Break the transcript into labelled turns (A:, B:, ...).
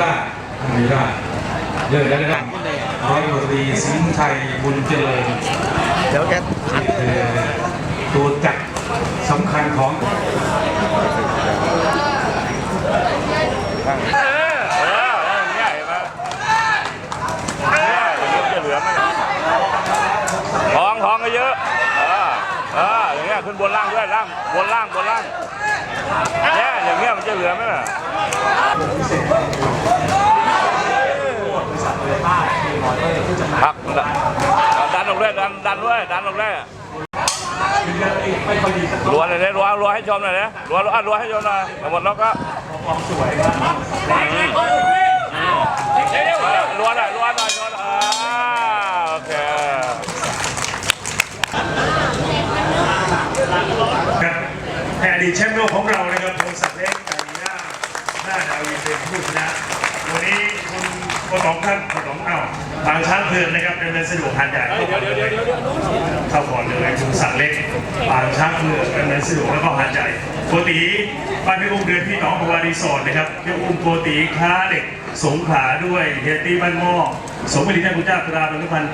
A: ได้ไม่ได้เลิกแล้วนะครับร้อยตำรวจตรีสิงห์ชัยบุญเจริญ
B: เดี๋ยวแค่
A: ตัวจักสำคัญของ
C: เออเออเนี่ยเห็นไหมเนี่ยอย่างเงี้ยมันจะเหลือไหมล่ะทองทองก็เยอะเออเอออย่างเงี้ยขึ้นบนล่างด้วยล่างบนล่างบนล่างเนี่ยอย่างเงี้ยมันจะเหลือไหมล่ะ พักมันละดันออยดันดันด้วยดันออกเลยรัวเลยเลยรัวรัวให้ชมหน่อยเนี่ยรัวรัวรัวให้ชมหน่อยหมดแล้วก็รัวหน่อยรัวหน่อยรัวหน่อยอ่าโอเค
D: แอดีตแชมป์โลกของเรานะครับพงศักดิ์เล็กการีน่าหน้าดาวีเป็นผู้ชนะวันนี้คุณคนสองท่าน องเอ้าทางช้างเพือนนะครับดำเนินสะดวกหาดใหญ่เข้าก่อนเลยคุณศักดิ์เล็กปางช้างเพือนดำเนินสะดวกแล้วก็หาดใหญ่โกตีบ้านพี่อุ้มเดือนพี่น้องประวารีสอร์ทนะครับพี่อุ้มโกตีค้าเด็กสงขลาด้วยเฮียตี้บ้านหม้อสมบดีท่านคุณเจ้าตราเป็นพันธ์